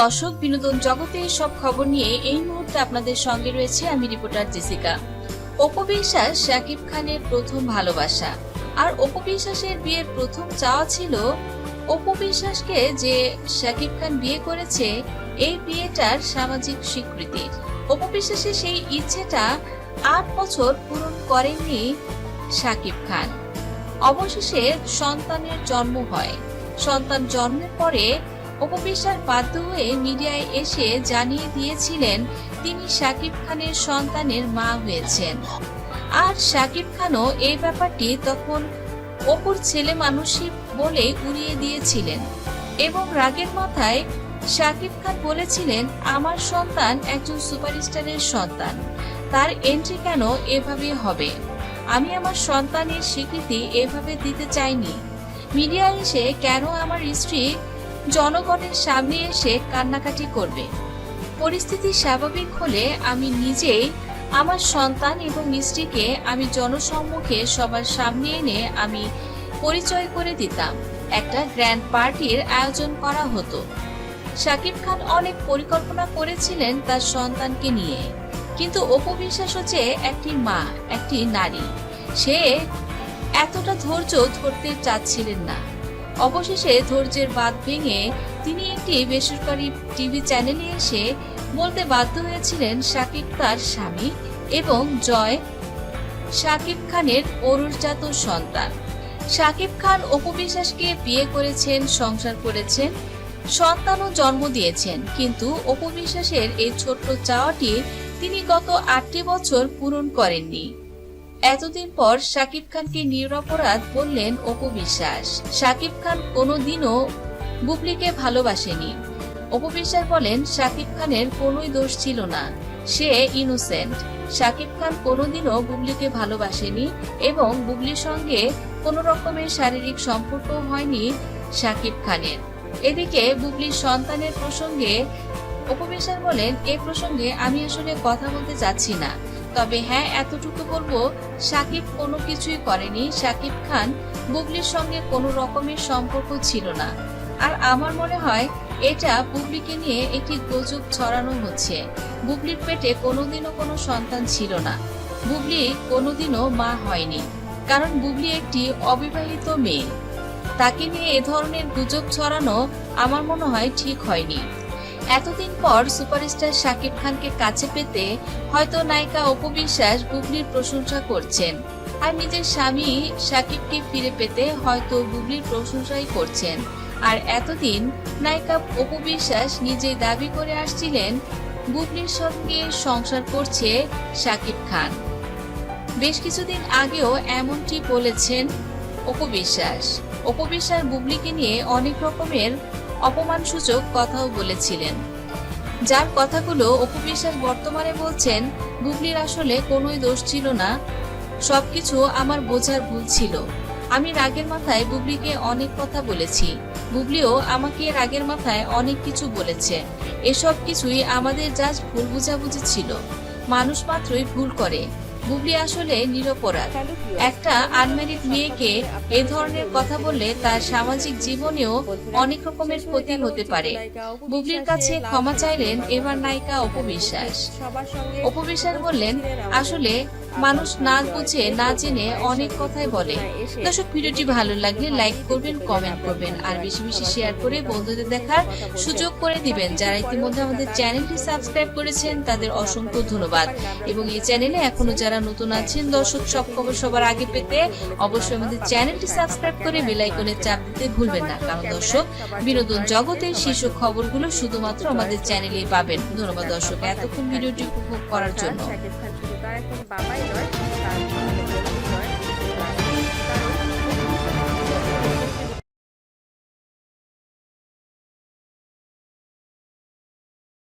দর্শক, বিনোদন জগতের সব খবর নিয়ে এই মুহূর্তে আপনাদের সঙ্গে রয়েছে আমি রিপোর্টার জেসিকা। অপবিশ্বাস শাকিব খানের প্রথম ভালোবাসা। আর অপবিশ্বাসের বিয়ের প্রথম চাওয়া ছিল অপবিশ্বাসকে যে শাকিব খান বিয়ে করেছে, এই বিয়েটার সামাজিক স্বীকৃতির অপবিশ্বাসের সেই ইচ্ছেটা আট বছর পূরণ করেননি শাকিব খান। অবশেষে সন্তানের জন্ম হয়। সন্তান জন্মের পরে অপবিশ্বাস বাধ্য হয়ে মিডিয়ায় এসে জানিয়ে দিয়েছিলেন, তিনি শাকিব খানের সন্তানের মা হয়েছেন। আর শাকিব খানও এই ব্যাপারটি তখন অপুর ছেলে মানুষই বলে উড়িয়ে দিয়েছিলেন। এবং রাগের মাথায় শাকিব খান বলেছিলেন, আমার সন্তান একজন সুপারস্টারের সন্তান। তার এন্ট্রি কেন এভাবে হবে? আমি আমার সন্তানের স্বীকৃতি এভাবে দিতে চাইনি। মিডিয়া এসে কেন আমার স্ত্রী জনগণের সামনে এসে কান্নাকাটি করবে। পরিস্থিতি স্বাভাবিক হলে আমি নিজেই আমার সন্তান এবং স্ত্রীকে আমি জনসম্মুখে সবার সামনে এনে আমি পরিচয় করে দিতাম। একটা গ্র্যান্ড পার্টির আয়োজন করা হতো। শাকিব খান অনেক পরিকল্পনা করেছিলেন তার সন্তানকে নিয়ে। কিন্তু অপবিশ্বাস হচ্ছে একটি মা, একটি নারী, সে এতটা ধৈর্য ধরতে চাচ্ছিলেন না। অবশেষে ধৈর্যের বাদ ভেঙে তিনি একটি বেসরকারি টিভি চ্যানেলে এসে বলতে বাধ্য হয়েছিলেন শাকিব তার স্বামী এবং জয় শাকিব খানের অরুষজাত সন্তান। শাকিব খান অপবিশ্বাসকে বিয়ে করেছেন, সংসার করেছেন সন্তানও জন্ম দিয়েছেন, কিন্তু অপবিশ্বাসের এই ছোট্ট চাওয়াটি তিনি গত আটটি বছর পূরণ করেননি। এতদিন পর শাকিব খানকে নিরপরাধ বললেন অপবিশ্বাস শাকিব খান কোনোদিনও বুবলিকে ভালোবাসেনি। অপবিশ্বাস বলেন, শাকিব খানের কোনোই দোষ ছিল না। সে ইনোসেন্ট শাকিব খান কোনোদিনও বুবলিকে ভালোবাসেনি এবং বুবলির সঙ্গে কোনো রকমের শারীরিক সম্পর্ক হয়নি শাকিব খানের। এদিকে বুবলির সন্তানের প্রসঙ্গে উপবিশ্বাস বলেন, এ প্রসঙ্গে আমি আসলে কথা বলতে চাচ্ছি না। তবে হ্যাঁ এতটুকু বলব, সাকিব কোনো কিছুই করেনি। সাকিব খান বুবলির সঙ্গে কোনো রকমের সম্পর্ক ছিল না। আর আমার মনে হয় এটা বুবলিকে নিয়ে একটি গুজব ছড়ানো হচ্ছে। বুবলির পেটে কোনোদিনও কোনো সন্তান ছিল না। বুবলি কোনোদিনও মা হয়নি, কারণ বুবলি একটি অবিবাহিত মেয়ে। তাকে নিয়ে এ ধরনের গুজব ছড়ানো আমার মনে হয় ঠিক হয়নি। এতদিন পর সুপারস্টার শাকিব খানকে কাছে পেতে হয়তো নায়িকা অপবিশ্বাস বুবলির প্রশংসা করছেন। আর নিজের স্বামী শাকিবকে ফিরে পেতে হয়তো বুবলির প্রশংসাই করছেন। আর এতদিন নায়িকা অপবিশ্বাস নিজেই দাবি করে আসছিলেন, বুবলির সঙ্গে সংসার করছে শাকিব খান। বেশ কিছুদিন আগেও এমনটি বলেছেন অপবিশ্বাস অপবিশ্বাস বুবলিকে নিয়ে অনেক রকমের অপমানসূচক কথাও বলেছিলেন। যার কথাগুলো অপবিশ্বাস বর্তমানে বলছেন বুবলির আসলে কোনোই দোষ ছিল না। সবকিছু আমার বোঝার ভুল ছিল। আমি রাগের মাথায় বুবলিকে অনেক কথা বলেছি। বুবলিও আমাকে রাগের মাথায় অনেক কিছু বলেছে। এসব কিছুই আমাদের জাস্ট ভুল বুঝাবুঝি ছিল। মানুষ মাত্রই ভুল করে। বুবলি আসলে নিরপরাধ। একটা আনম্যারিড মেয়েকে এ ধরনের কথা বললে তার সামাজিক জীবনেও অনেক রকমের ক্ষতি হতে পারে। বুবলির কাছে ক্ষমা চাইলেন এবার নায়িকা অপবিশ্বাস অপবিশ্বাস বললেন, আসলে মানুষ না বুঝে, না জেনে অনেক কথাই বলে। দর্শক, ভিডিওটি ভালো লাগলে লাইক করবেন, কমেন্ট করবেন, আর বেশি বেশি শেয়ার করে বন্ধুদের দেখার সুযোগ করে দিবেন। যারা ইতিমধ্যে আমাদের চ্যানেলটি সাবস্ক্রাইব করেছেন, তাদের অসংখ্য ধন্যবাদ। এবং এই চ্যানেলে এখনও যারা নতুন আছেন, দর্শক, সব খবর সবার আগে পেতে অবশ্যই আমাদের চ্যানেলটি সাবস্ক্রাইব করে বেল আইকনের চাপ দিতে ভুলবেন না। কারণ দর্শক, বিনোদন জগতের শীর্ষ খবরগুলো শুধুমাত্র আমাদের চ্যানেলেই পাবেন। ধন্যবাদ দর্শক, এতক্ষণ ভিডিওটি উপভোগ করার জন্য। এখন বাবাই রয়